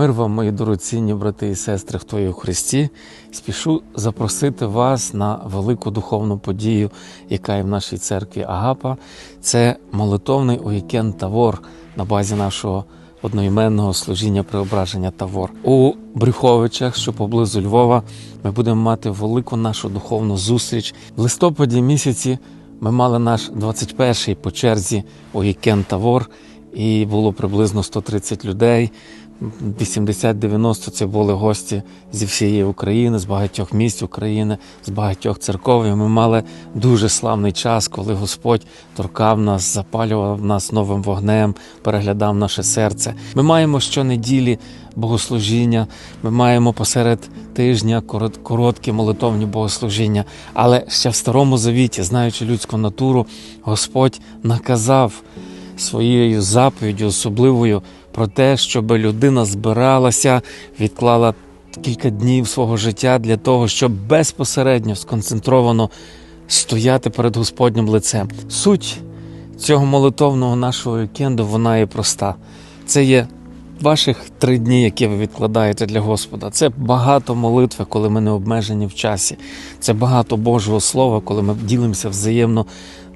Мир вам, мої дорогоцінні брати і сестри, хто є у Христі. Спішу запросити вас на велику духовну подію, яка є в нашій церкві Агапа. Це молитовний уікенд Тавор на базі нашого одноіменного служіння преображення Тавор. У Брюховичах, що поблизу Львова, ми будемо мати велику нашу духовну зустріч. В листопаді місяці ми мали наш 21-й по черзі уікенд Тавор, і було приблизно 130 людей. 80-90 це були гості зі всієї України, з багатьох місць України, з багатьох церков. І Ми мали дуже славний час, коли Господь торкав нас, запалював нас новим вогнем, переглядав наше серце. Ми маємо щонеділі богослужіння, ми маємо посеред тижня корот- короткі молитовні богослужіння. Але ще в старому завіті, знаючи людську натуру, Господь наказав своєю заповіддю особливою про те, щоб людина збиралася, відклала кілька днів свого життя для того, щоб безпосередньо сконцентровано стояти перед Господнім лицем. Суть цього молитовного нашого вікенду вона є проста. Це є ваших три дні, які ви відкладаєте для Господа. Це багато молитви, коли ми не обмежені в часі. Це багато Божого Слова, коли ми ділимося взаємно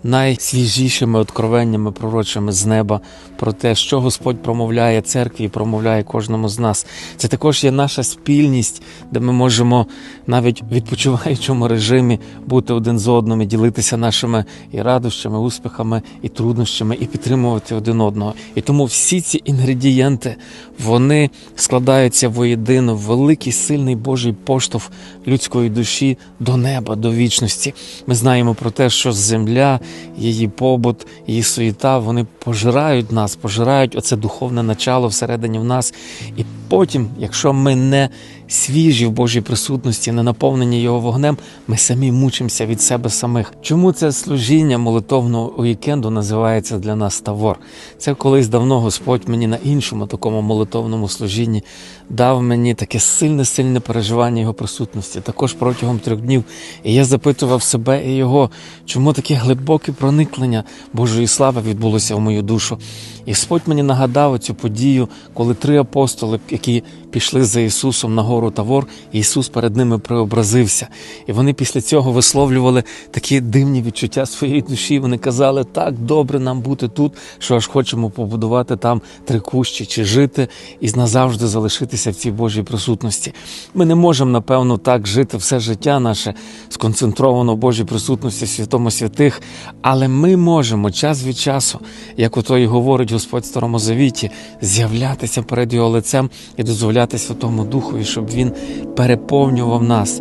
найсвіжішими откровеннями пророчими з неба про те, що Господь промовляє церкві і промовляє кожному з нас. Це також є наша спільність, де ми можемо навіть в відпочиваючому режимі бути один з одним і ділитися нашими і радощами, успіхами, і труднощами, і підтримувати один одного. І тому всі ці інгредієнти вони складаються воєдино в великий сильний Божий поштовх людської душі до неба, до вічності. Ми знаємо про те, що земля, її побут, її суєта, вони пожирають нас, пожирають оце духовне начало всередині в нас. І потім, якщо ми не свіжі в Божій присутності, не наповнені його вогнем, ми самі мучимося від себе самих. Чому це служіння молитовного уікенду називається для нас Тавор? Це колись давно Господь мені на іншому такому молитовному служінні дав мені таке сильне, сильне переживання його присутності, також протягом трьох днів. І я запитував себе і його, чому таке глибоке проникнення Божої слави відбулося в мою душу. І Господь мені нагадав цю подію, коли три апостоли, які пішли за Ісусом на гору Тавор, і Ісус перед ними преобразився. І вони після цього висловлювали такі дивні відчуття своєї душі. Вони казали, так добре нам бути тут, що аж хочемо побудувати там три кущі чи жити і назавжди залишитися в цій Божій присутності. Ми не можемо, напевно, так жити все життя наше сконцентровано в Божій присутності святому святих, але ми можемо час від часу, як ото і говорить Господь в Старому Завіті, з'являтися перед його лицем і дозволяти Святому Духові, щоб він переповнював нас.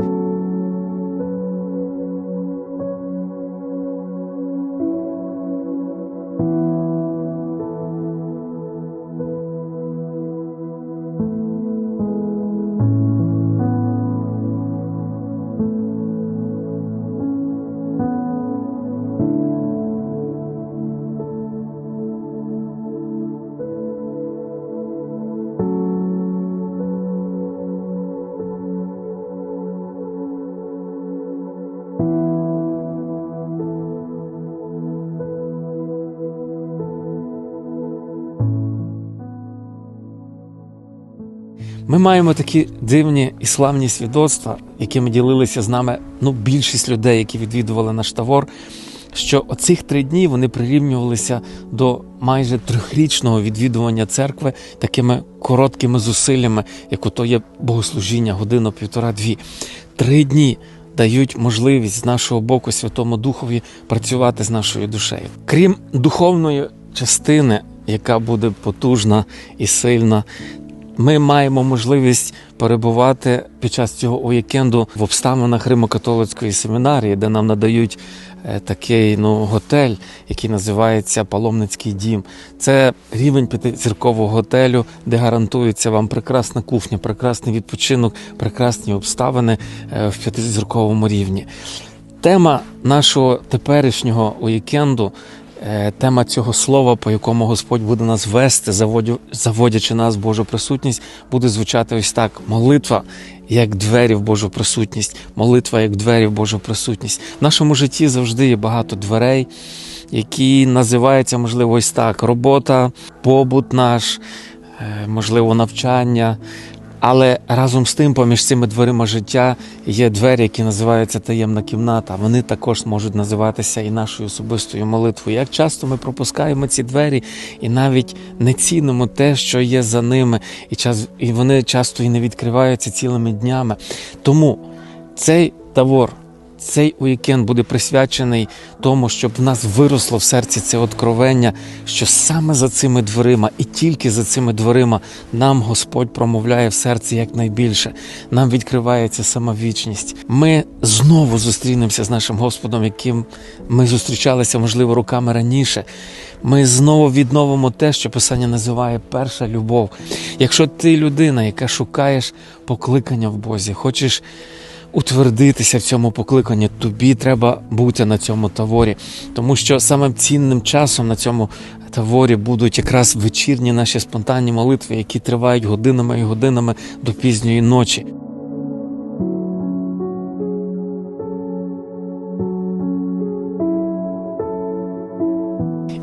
Ми маємо такі дивні і славні свідоцтва, якими ділилися з нами ну, більшість людей, які відвідували наш тавор. Що оцих три дні вони прирівнювалися до майже трьохрічного відвідування церкви такими короткими зусиллями, як ото є богослужіння, година, півтора-дві. Три дні дають можливість з нашого боку Святому Духові працювати з нашою душею. Крім духовної частини, яка буде потужна і сильна, ми маємо можливість перебувати під час цього уікенду в обставинах Римо-католицької семінарії, де нам надають е, такий ну, готель, який називається Паломницький дім. Це рівень п'ятизіркового готелю, де гарантується вам прекрасна кухня, прекрасний відпочинок, прекрасні обставини е, в п'ятизірковому рівні. Тема нашого теперішнього уікенду Тема цього слова, по якому Господь буде нас вести, заводячи нас в Божу присутність, буде звучати ось так: молитва як двері в Божу присутність, молитва як двері в Божу присутність. В нашому житті завжди є багато дверей, які називаються, можливо, ось так: робота, побут наш, е, можливо, навчання. Але разом з тим, поміж цими дверима життя є двері, які називаються таємна кімната. Вони також можуть називатися і нашою особистою молитвою. Як часто ми пропускаємо ці двері і навіть не цінимо те, що є за ними, і час і вони часто і не відкриваються цілими днями. Тому цей тавор. Цей уікенд буде присвячений тому, щоб в нас виросло в серці це откровення, що саме за цими дверима і тільки за цими дверима нам Господь промовляє в серці якнайбільше. Нам відкривається сама вічність. Ми знову зустрінемося з нашим Господом, яким ми зустрічалися, можливо, роками раніше. Ми знову відновимо те, що Писання називає перша любов. Якщо ти людина, яка шукаєш покликання в Бозі, хочеш утвердитися в цьому покликанні, тобі треба бути на цьому таворі, тому що самим цінним часом на цьому таворі будуть якраз вечірні наші спонтанні молитви, які тривають годинами і годинами до пізньої ночі.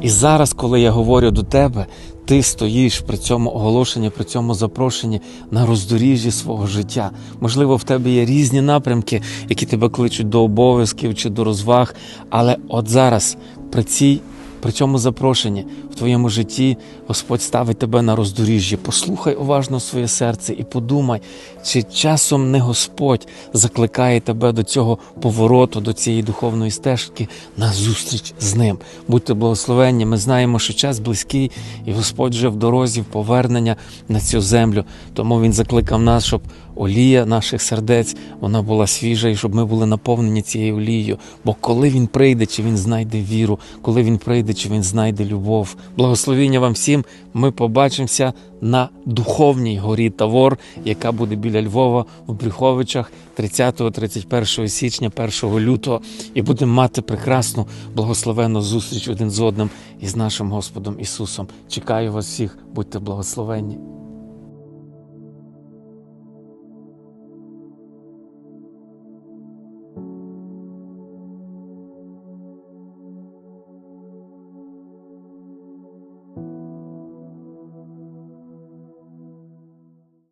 І зараз, коли я говорю до тебе, ти стоїш при цьому оголошенні, при цьому запрошенні на роздоріжжі свого життя. Можливо, в тебе є різні напрямки, які тебе кличуть до обов'язків чи до розваг. Але от зараз, при цій при цьому запрошенні твоєму житті Господь ставить тебе на роздоріжжі. Послухай уважно своє серце і подумай, чи часом не Господь закликає тебе до цього повороту, до цієї духовної стежки на зустріч з ним. Будьте благословенні. Ми знаємо, що час близький, і Господь вже в дорозі, в повернення на цю землю. Тому Він закликав нас, щоб олія наших сердець вона була свіжа, і щоб ми були наповнені цією олією. Бо коли він прийде, чи він знайде віру, коли він прийде, чи він знайде любов. Благословіння вам всім. Ми побачимося на духовній горі Тавор, яка буде біля Львова у Брюховичах 30-31 січня, 1 лютого, і будемо мати прекрасну благословенну зустріч один з одним із нашим Господом Ісусом. Чекаю вас всіх, будьте благословенні.